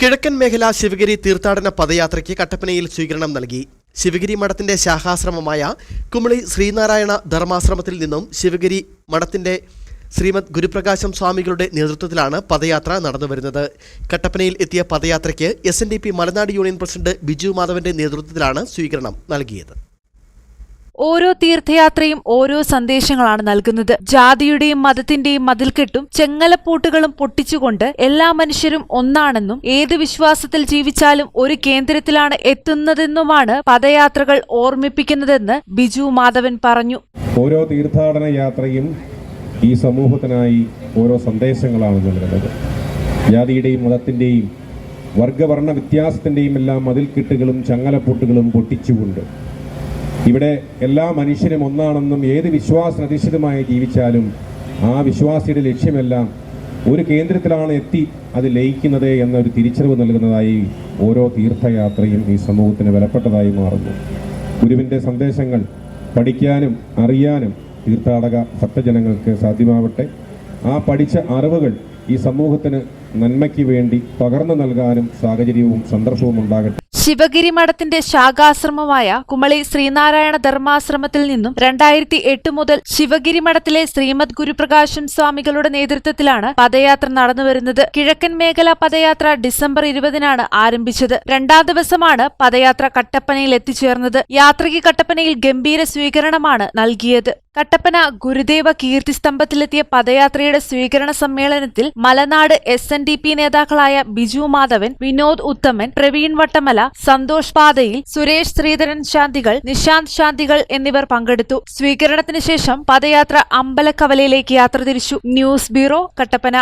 കിഴക്കൻ മേഖല ശിവഗിരി തീർത്ഥാടന പദയാത്രയ്ക്ക് കട്ടപ്പനയിൽ സ്വീകരണം നൽകി. ശിവഗിരി മഠത്തിന്റെ ശാഖാശ്രമമായ കുമളി ശ്രീനാരായണ ധർമാശ്രമത്തിൽ നിന്നും ശിവഗിരി മഠത്തിന്റെ ശ്രീമദ് ഗുരുപ്രകാശം സ്വാമികളുടെ നേതൃത്വത്തിലാണ് പദയാത്ര നടന്നുവരുന്നത് കട്ടപ്പനയിൽ എത്തിയ പദയാത്രയ്ക്ക് S N D P Malanad union president Biju മാധവന്റെ നേതൃത്വത്തിലാണ് സ്വീകരണം നൽകിയത്. ഓരോ തീർത്ഥയാത്രയും ഓരോ സന്ദേശങ്ങളാണ് നൽകുന്നത്. ജാതിയുടെയും മതത്തിന്റെയും മതിൽക്കെട്ടും ചെങ്ങലപ്പൂട്ടുകളും പൊട്ടിച്ചുകൊണ്ട് എല്ലാ മനുഷ്യരും ഒന്നാണെന്നും ഏത് വിശ്വാസത്തിൽ ജീവിച്ചാലും ഒരു കേന്ദ്രത്തിലാണ് എത്തുന്നതെന്നുമാണ് പദയാത്രകൾ ഓർമ്മിപ്പിക്കുന്നതെന്ന് ബിജു മാധവൻ പറഞ്ഞു. ഓരോ തീർത്ഥാടന യാത്രയും ഈ സമൂഹത്തിനായി ഓരോ സന്ദേശങ്ങളാണ് നൽകുന്നത്. ജാതിയുടെയും മതത്തിന്റെയും വർഗവർണ വ്യത്യാസത്തിന്റെയും എല്ലാം മതിൽക്കെട്ടുകളും ചങ്ങലപ്പൊട്ടുകളും പൊട്ടിച്ചുകൊണ്ട് ഇവിടെ എല്ലാ മനുഷ്യരും ഒന്നാണെന്നും ഏത് വിശ്വാസനധിഷ്ഠിതമായി ജീവിച്ചാലും ആ വിശ്വാസിയുടെ ലക്ഷ്യമെല്ലാം ഒരു കേന്ദ്രത്തിലാണ് എത്തി അത് ലയിക്കുന്നത് എന്നൊരു തിരിച്ചറിവ് നൽകുന്നതായി ഓരോ തീർത്ഥയാത്രയും ഈ സമൂഹത്തിന് വിലപ്പെട്ടതായി മാറുന്നു. ഗുരുവിന്റെ സന്ദേശങ്ങൾ പഠിക്കാനും അറിയാനും തീർത്ഥാടക ഭക്തജനങ്ങൾക്ക് സാധ്യമാവട്ടെ. ആ പഠിച്ച അറിവുകൾ ഈ സമൂഹത്തിന് നന്മയ്ക്ക് വേണ്ടി പകർന്നു നൽകാനും സാഹചര്യവും സന്ദർഭവും ഉണ്ടാകട്ടെ. ശിവഗിരി മഠത്തിന്റെ ശാഖാശ്രമമായ കുമളി ശ്രീനാരായണ ധർമാശ്രമത്തിൽ നിന്നും രണ്ടായിരത്തി എട്ട് മുതൽ ശിവഗിരി മഠത്തിലെ ശ്രീമദ് ഗുരുപ്രകാശം സ്വാമികളുടെ നേതൃത്വത്തിലാണ് പദയാത്ര നടന്നുവരുന്നത് കിഴക്കൻ മേഖല പദയാത്ര ഡിസംബർ ഇരുപതിനാണ് ആരംഭിച്ചത്. രണ്ടാം ദിവസമാണ് പദയാത്ര കട്ടപ്പനയിൽ എത്തിച്ചേർന്നത്. യാത്രയ്ക്ക് കട്ടപ്പനയിൽ ഗംഭീര സ്വീകരണമാണ് നൽകിയത്. കട്ടപ്പന ഗുരുദേവ കീർത്തിസ്തംഭത്തിലെത്തിയ പദയാത്രയുടെ സ്വീകരണ സമ്മേളനത്തിൽ Malanad S N D P നേതാക്കളായ ബിജു മാധവൻ വിനോദ് ഉത്തമൻ പ്രവീൺ വട്ടമല സന്തോഷ് പാതയിൽ സുരേഷ് ശ്രീധരൻ ശാന്തികൾ നിശാന്ത് ശാന്തികൾ എന്നിവർ പങ്കെടുത്തു. സ്വീകരണത്തിന് ശേഷം പദയാത്ര അമ്പലക്കവലയിലേക്ക് യാത്ര തിരിച്ചു. News bureau Kattappana.